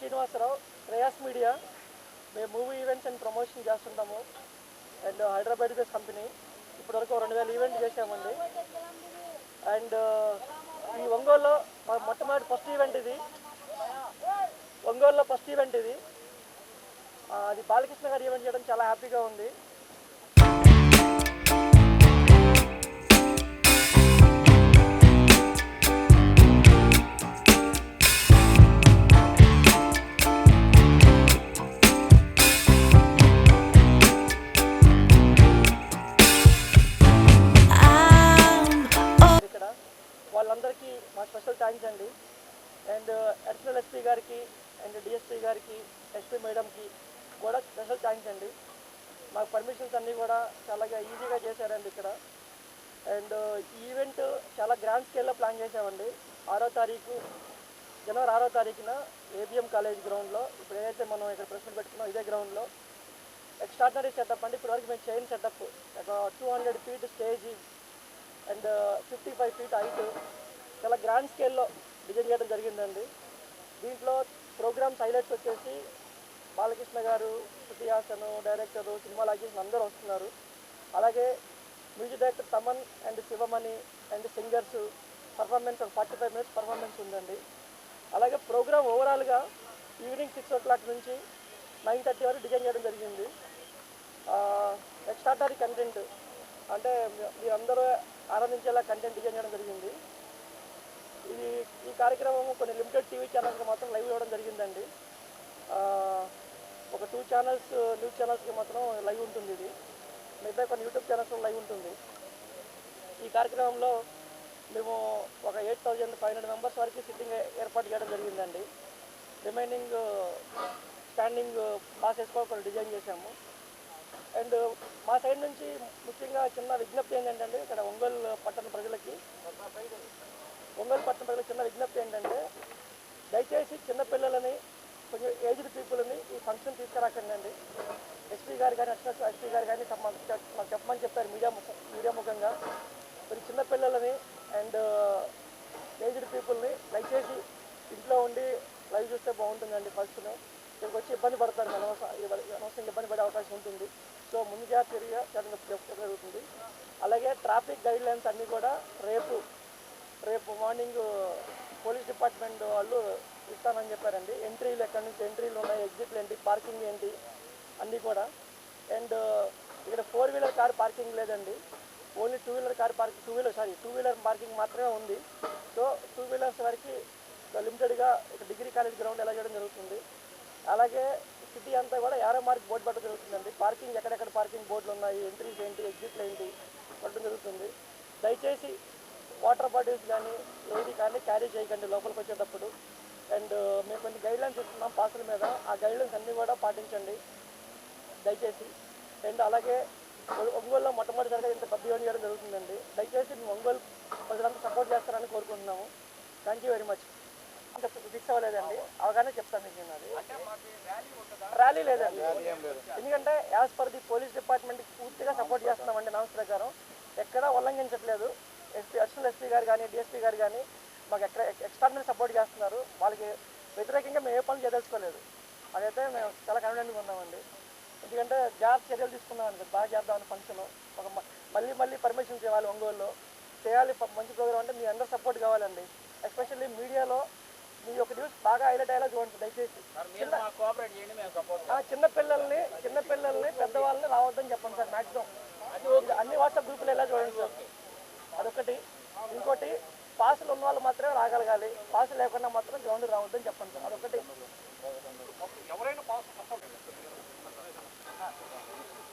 Srinivasarao Shreyas media. మేము movie events and promotion చేస్తుంటాము. And Hyderabad base company. ఇప్పటివరకు రెండు వేల ఈవెంట్ చేసామండి అండ్ ఈ ఒంగోలులో మా మొట్టమొదటి ఫస్ట్ ఈవెంట్ ఇది. ఒంగోలులో ఫస్ట్ ఈవెంట్ ఇది. అది బాలకృష్ణ గారు ఈవెంట్ చేయడం చాలా హ్యాపీగా ఉంది. ఎస్పీ గారికి అండ్ డిఎస్పీ గారికి ఎస్పీ మేడంకి కూడా స్పెషల్ థ్యాంక్స్ అండి. మాకు పర్మిషన్స్ అన్నీ కూడా చాలా ఈజీగా చేశారండి ఇక్కడ. అండ్ ఈవెంట్ చాలా గ్రాండ్ స్కేల్లో ప్లాన్ చేసామండి ఆరో తారీఖు జనవరి ఆరో తారీఖున ఏబిఎం కాలేజ్ గ్రౌండ్లో ఇప్పుడు ఏదైతే మనం ఇక్కడ ప్రెసిడెంట్ పెట్టుకున్నాం ఇదే గ్రౌండ్లో ఎక్స్ట్రాడినరీ సెటప్ అండి. ఇప్పటివరకు మేము చైన్ సెటప్ ఒక two hundred feet stage and fifty five feet height చాలా గ్రాండ్ స్కేల్లో డిజైన్ చేయడం జరిగిందండి. దీంట్లో ప్రోగ్రామ్స్ హైలైట్స్ వచ్చేసి బాలకృష్ణ గారు శృతి హాసను డైరెక్టరు సినిమా లాగేసిన అందరూ వస్తున్నారు. అలాగే music director Thaman and Sivamani and singers performance ఒక ఫార్టీ ఫైవ్ మినిట్స్ పర్ఫార్మెన్స్ ఉందండి. అలాగే ప్రోగ్రామ్ ఓవరాల్గా ఈవినింగ్ సిక్స్ ఓ క్లాక్ నుంచి నైన్ థర్టీ వరకు డిజైన్ చేయడం జరిగింది. ఎక్స్ట్రాటరీ కంటెంట్ అంటే మీరందరూ ఆనందించేలా కంటెంట్ డిజైన్ చేయడం జరిగింది. కార్యక్రమం కొన్ని లిమిటెడ్ టీవీ ఛానల్స్కి మాత్రం లైవ్ ఇవ్వడం జరిగిందండి. ఒక టూ ఛానల్స్ న్యూస్ ఛానల్స్కి మాత్రం లైవ్ ఉంటుంది ఇది. మిగతా కొన్ని యూట్యూబ్ ఛానల్స్లో లైవ్ ఉంటుంది. ఈ కార్యక్రమంలో మేము ఒక eight thousand five hundred members వరకు సిట్టింగ్ ఏర్పాటు చేయడం జరిగిందండి. రిమైనింగ్ స్టాండింగ్ పాస్ వేసుకోవాలి డిజైన్ చేశాము. అండ్ మా సైడ్ నుంచి ముఖ్యంగా చిన్న విజ్ఞప్తి ఏంటంటే ఇక్కడ ఒంగోలు పట్టణ ప్రజలకి ఒంగోలు పట్టణ ప్రజలకు చిన్న విజ్ఞప్తి ఏంటంటే దయచేసి చిన్నపిల్లలని కొంచెం ఏజ్డ్ పీపుల్ని ఈ ఫంక్షన్ తీసుకురాకండి అండి ఎస్పీ గారు కానీ అక్షర ఎస్పీ గారు కానీ మాకు చెప్పమని చెప్పారు మీడియా మీడియా ముఖంగా. కొంచెం చిన్నపిల్లలని అండ్ ఏజ్డ్ పీపుల్ని దయచేసి ఇంట్లో ఉండి లైవ్ చూస్తే బాగుంటుందండి ఫంక్షన్ ఇక్కడికి వచ్చి ఇబ్బంది పడతారు అనవసరం ఇబ్బంది పడే అవకాశం ఉంటుంది. సో ముందు తిరిగి జరుగుతుంది. అలాగే ట్రాఫిక్ గైడ్ లైన్స్ అన్నీ కూడా రేపు రేపు మార్నింగ్ పోలీస్ డిపార్ట్మెంట్ వాళ్ళు ఇస్తానని చెప్పారండి. ఎంట్రీలు ఎక్కడి నుంచి ఎంట్రీలు ఉన్నాయి ఎగ్జిట్లు ఏంటి పార్కింగ్ ఏంటి అన్నీ కూడా. అండ్ ఇక్కడ ఫోర్ వీలర్ కార్ పార్కింగ్ లేదండి. Only two wheeler car parking two wheeler sorry two wheeler parking మాత్రమే ఉంది. సో టూ వీలర్స్ వరకు లిమిటెడ్గా ఇక్కడ డిగ్రీ కాలేజ్ గ్రౌండ్ ఎలా చేయడం జరుగుతుంది. అలాగే సిటీ అంతా కూడా యారో మార్క్ బోర్డు పెట్టడం జరుగుతుందండి. పార్కింగ్ ఎక్కడెక్కడ పార్కింగ్ బోర్డులు ఉన్నాయి ఎంట్రీస్ ఏంటి ఎగ్జిట్లు ఏంటి పెట్టడం జరుగుతుంది. దయచేసి వాటర్ బాటిల్స్ కానీ ఏది కానీ క్యారీ చేయకండి లోపలికి వచ్చేటప్పుడు. అండ్ మేము కొన్ని గైడ్లైన్స్ ఇస్తున్నాం పాసుల మీద. ఆ గైడ్లైన్స్ అన్నీ కూడా పాటించండి. దయచేసి. అండ్ అలాగే ఒంగోలులో మొట్టమొదటిసారిగా ఇంత పెద్ద ఈవెంట్ చేయడం జరుగుతుందండి. దయచేసి మేము ఒంగోలు ప్రజలంతా సపోర్ట్ చేస్తారని కోరుకుంటున్నాము. థ్యాంక్ యూ వెరీ మచ్ ఇంకా ఫిక్స్ అవ్వలేదండి. అవగానే చెప్తాను మీకు నేను అది ర్యాలీ లేదండి. ఎందుకంటే యాజ్ పర్ ది పోలీస్ డిపార్ట్మెంట్కి పూర్తిగా సపోర్ట్ చేస్తున్నామండి నామ్స్ ప్రకారం ఎక్కడా ఉల్లంఘించట్లేదు. ఎస్పీ అడిషనల్ ఎస్పీ గారు కానీ డిఎస్పీ గారు కానీ మాకు ఎక్కడ ఎక్స్ట్రాడినరీ సపోర్ట్ చేస్తున్నారు. వాళ్ళకి వ్యతిరేకంగా మేము ఏ పనులు చేయదలుచుకోలేదు. అదైతే మేము చాలా కాన్ఫిడెంట్గా ఉన్నామండి. ఎందుకంటే జాగ్రత్త చర్యలు తీసుకున్నామండి బాగా చేద్దామని ఫంక్షన్. ఒక మళ్ళీ మళ్ళీ పర్మిషన్ చేయాలి ఒంగోలులో. చేయాలి మంచి ప్రోగ్రామ్ అంటే మీ అందరూ సపోర్ట్ కావాలండి. ఎస్పెషల్లీ మీడియాలో మీ యొక్క న్యూస్ బాగా హైలైట్ అయ్యేలా చూడండి దయచేసి. చిన్న పిల్లల్ని చిన్న పిల్లల్ని పెద్దవాళ్ళని రావద్దని చెప్పండి సార్ మాక్సిమం. అన్ని వాట్సాప్ గ్రూపులు ఎలా చూడండి సార్? అదొకటి. ఇంకోటి పాసులు ఉన్న వాళ్ళు మాత్రమే రాగలగాలి. పాసులు లేకుండా మాత్రం గ్రౌండ్ రావద్దని చెప్పండి సార్. అదొకటి.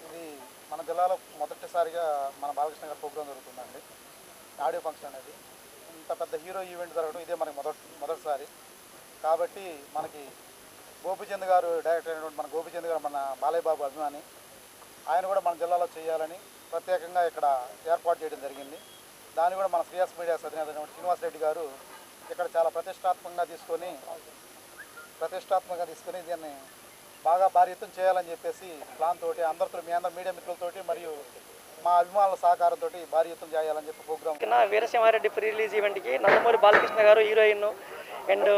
ఇది మన జిల్లాలో మొదటిసారిగా మన బాలకృష్ణ గారి ప్రోగ్రాం జరుగుతుందండి. ఆడియో ఫంక్షన్ అనేది. ఇంత పెద్ద హీరో ఈవెంట్ జరగడం ఇదే మనకి మొదటి మొదటిసారి. కాబట్టి మనకి గోపిచంద్ గారు డైరెక్టర్ అయినటువంటి మన గోపిచంద్ గారు మన బాలయ్య బాబు అభిమాని. ఆయన కూడా మన జిల్లాలో చేయాలని ప్రత్యేకంగా ఇక్కడ ఏర్పాటు చేయడం జరిగింది. దాన్ని కూడా మన శ్రీయాస్ మీడియా అధినేత శ్రీనివాస్ రెడ్డి గారు ఇక్కడ చాలా ప్రతిష్టాత్మకంగా తీసుకొని ప్రతిష్టాత్మకంగా తీసుకొని దీన్ని బాగా భారీ ఎత్తున చేయాలని చెప్పేసి ప్లాన్ తోటి అందరితో మీ అందరు మీడియా మిత్రులతోటి మరియు మా అభిమానుల సహకారంతో భారీ ఎత్తున చేయాలని చెప్పి ప్రోగ్రామ్. కింద వీరసింహారెడ్డి ప్రీ రిలీజ్ ఈవెంట్కి నందమూరి బాలకృష్ణ గారు హీరోయిన్ అండ్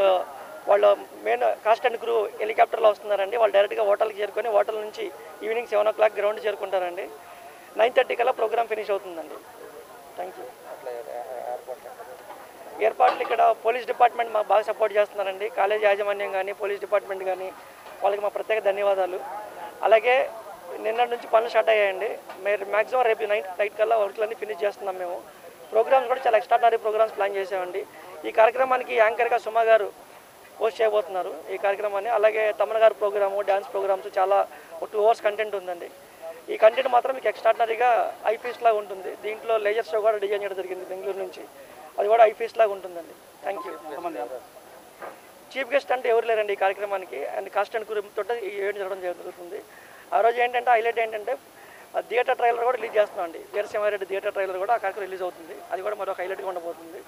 వాళ్ళు మెయిన్ కాస్ట్ అండ్ క్రూ హెలికాప్టర్లో వస్తున్నారండి. వాళ్ళు డైరెక్ట్గా హోటల్కి చేరుకొని హోటల్ నుంచి evening seven o'clock ground చేరుకుంటారండి. నైన్ థర్టీ కల్లా ప్రోగ్రామ్ ఫినిష్ అవుతుందండి. థ్యాంక్ యూ ఏర్పాట్లు ఇక్కడ పోలీస్ డిపార్ట్మెంట్ మాకు బాగా సపోర్ట్ చేస్తున్నారండి. కాలేజ్ యాజమాన్యం కానీ పోలీస్ డిపార్ట్మెంట్ కానీ వాళ్ళకి మా ప్రత్యేక ధన్యవాదాలు. అలాగే నిన్న నుంచి పనులు స్టార్ట్ అయ్యాయండి. మీరు మ్యాక్సిమం రేపు నైట్ నైట్ కల్లా వర్క్లన్నీ ఫినిష్ చేస్తున్నాం మేము. ప్రోగ్రామ్స్ కూడా చాలా ఎక్స్ట్రాడనరీ ప్రోగ్రామ్స్ ప్లాన్ చేసామండి. ఈ కార్యక్రమానికి యాంకర్గా సుమ గారు హోస్ట్ చేయబోతున్నారు ఈ కార్యక్రమాన్ని. అలాగే తమన గారి ప్రోగ్రాము డ్యాన్స్ ప్రోగ్రామ్స్ చాలా టూ అవర్స్ కంటెంట్ ఉందండి. ఈ కంటెంట్ మాత్రం మీకు ఎక్స్ట్రాడనరీగా ఐపీఎస్ లాగా ఉంటుంది. దీంట్లో లేజర్ షో కూడా డిజైన్ చేయడం జరిగింది బెంగళూరు నుంచి. అది కూడా ఐపీఎస్ లాగా ఉంటుందండి. థ్యాంక్ యూ చీఫ్ గెస్ట్ అంటే ఎవరు లేరండి ఈ కార్యక్రమానికి? అండ్ కాస్ట్ అండ్ తోట ఈ ఈవెంట్ జరగడం జరుగుతుంది. ఆ రోజు ఏంటంటే హైలైట్ ఏంటంటే థియేటర్ ట్రైలర్ కూడా రిలీజ్ చేస్తున్నాం అండి. వీరసింహారెడ్డి థియేటర్ ట్రైలర్ కూడా ఆ కార్యక్రమం రిలీజ్ అవుతుంది. అది కూడా మరొక హైలైట్గా ఉండబోతుంది.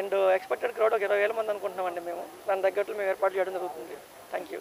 అండ్ ఎక్స్పెక్టెడ్ క్రౌడ్ ఒక ఇరవై వేల మంది అనుకుంటున్నామండి మేము. దాని తగ్గట్లు మేము ఏర్పాటు చేయడం జరుగుతుంది. Thank you